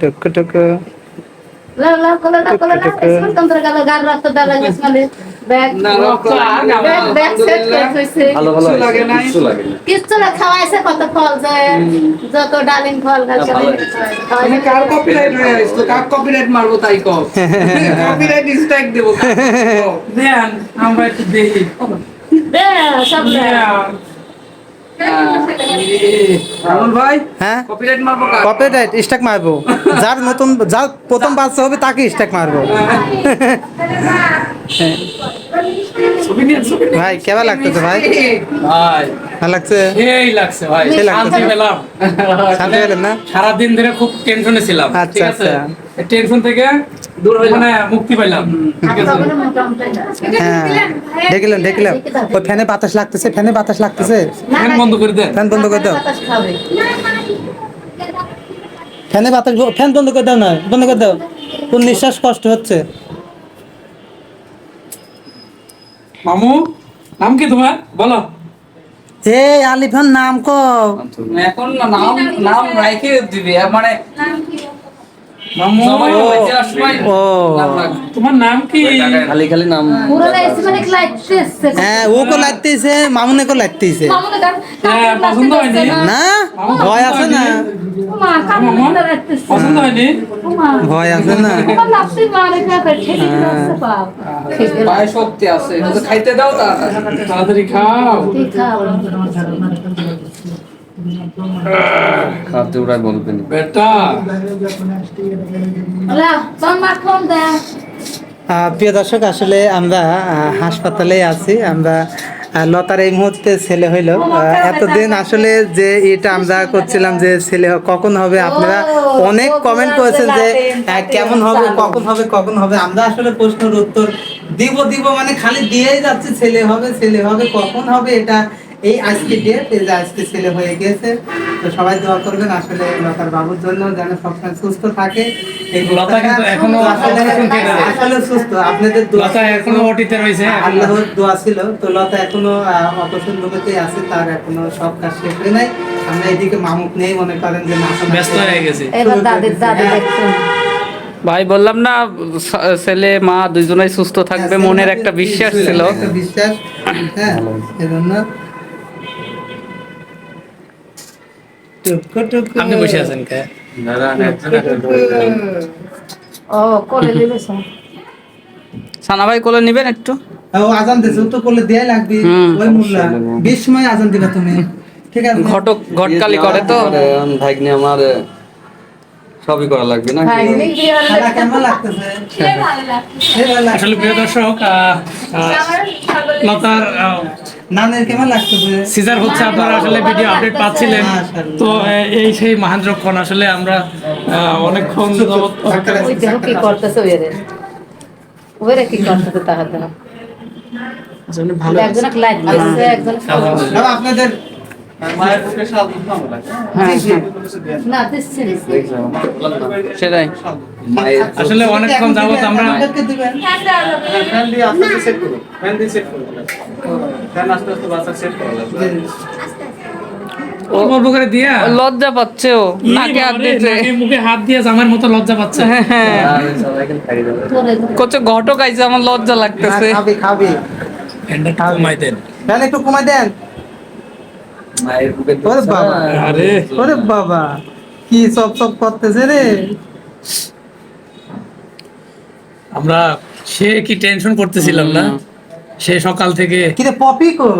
টুকু টুকু। লাও লাও কলা লাও কলা লাও স্কুল তন্ত্র গেল গার রাস্তা দা লাগে ব্যাগ না, রক্ত আর না, ব্যাগ ব্যাগ সেট আলহামদুলিল্লাহ। হইছে ভালো ভালো কিচ্ছু লাগে নাই। কিচ্ছু লাগে না কিচ্ছু না খাওয়াইছে কত ফল যায় যত ডালিম ফল গাছ মানে কার কপিরাইট হয়ে আসতো কার কপিরাইট মারবো তাই কও? কপিরাইট স্ট্রাইক দেবো। দেন আমরা একটু দেখি। সব কপিরাইট মারবো স্ট্যাক যার নতুন যার প্রথম বাচ্চা হবে তাকে স্ট্যাক মারবো। নিয়ে। ভাই কেমন লাগতেছে ভাই? ভাই ভালো লাগছে? সেই লাগছে ভাই শান্তি পেলাম। শান্তি পেলেন না? সারাদিন ধরে খুব টেনশনে ছিলাম আচ্ছা, ঠিক আছে? আচ্ছা। টেনশন থেকে দূর। মানে মুক্তি পাইলাম। হ্যাঁ দেখলেন দেখলাম ওই ফ্যানে বাতাস লাগতেছে ফ্যানে বাতাস লাগতেছে? ফ্যান বন্ধ করে দেন। ফ্যান বন্ধ করে দাও। ফ্যানে বাতাস ফ্যান বন্ধ করে দাও না বন্ধ করে দাও। তোর নিঃশ্বাস কষ্ট হচ্ছে। মামু নাম কি তোমার? বলো। এই আলিফান নাম কো এখন নাম নাম রাইখে দিবি মানে মামুনে কো লাগতেছে। হ্যাঁ, পছন্দ হয়নি? না ভয় আছে না। ভয় আছে না। আছে খাইতে দাও তাড়াতাড়ি। খাও। খাদ্য ওরাই বলবেন। বেটা! প্রিয় দর্শক আসলে আমরা হাসপাতালে আছি। আমরা লতার এই মুহূর্তে ছেলে হইল। এতদিন আসলে যে এটা আমরা করছিলাম যে ছেলে কখন হবে? আপনারা অনেক কমেন্ট করেছেন যে কেমন হবে কখন হবে কখন হবে? আমরা আসলে প্রশ্নের উত্তর দিব দিব মানে খালি দিয়েই যাচ্ছে ছেলে হবে ছেলে হবে কখন হবে এটা এই আজকে ডেট এই যে আজকে ছেলে হয়ে গেছে তো সবাই দোয়া করবেন। আসলে লতার বাবুর জন্য যেন সবসময় সুস্থ থাকে। এখনও আসলে সুস্থ। আপনাদের দোয়া এখনও ওটিতে রয়েছে আল্লাহর দোয়া ছিল। তো লতা এখনও অপারেশন রুমেতে আছে তার এখনও সব কাজ শেষ হয় নাই। আমরা এদিকে মামুক নেই মনে করেন যে ব্যস্ত হয়ে গেছে। এবার দাদির দাদি দেখছেন। ভাই বললাম না ছেলে মা দুইজনেই সুস্থ থাকবে হ্যাঁ, মনের একটা বিশ্বাস ছিল। বিশ্বাস। হ্যাঁ এজন্য টুকু টুকু আপনি বসে আছেন কে? ও কোলে লিবেছ সানা ভাই কোলে নিবেন একটু? ও আজান দিছে তো কোলে দেয়াই লাগবে। ওই মোল্লা। বিশ সময় আজান দিবা তুমি। ঠিক আছে। ঘটক ঘটকালি করে তো। ভাগ্নে আমার সবই করা লাগবে না ভাই নি। আসলে প্রিয় দর্শক লতার নানের কেমন লাগতেছে? সিজার হচ্ছে আপনারা আসলে ভিডিও আপডেট পাচ্ছিলেন। তো এই সেই মহেন্দ্রক্ষণ আসলে আমরা আহ, অনেকক্ষণ কি করতেছে। ওরে ওরে কি করতেছে লাইট একজন আপনাদের হ্যাঁ হ্যাঁ সেটাই। মায়ের আসলে অনেকক্ষণ যাবত আমরা অল্প করে দিয়া? লজ্জা পাচ্ছে ও। নাকে হাত দিতে মুখে হাত দিয়ে আমার মতো লজ্জা পাচ্ছে। হ্যাঁ কচ্ছে ঘটক আইছে আমার লজ্জা লাগতেছে। খাবি খাবি। একটু কমাই দেন। একটু কমাই দেন। মায়ের বুকে ওরে বাবা। আরে ওরে বাবা কি সব সব করতেছে রে? আমরা সে কি টেনশন করতেছিলাম না? সে সকাল থেকে কিরে পপি কো?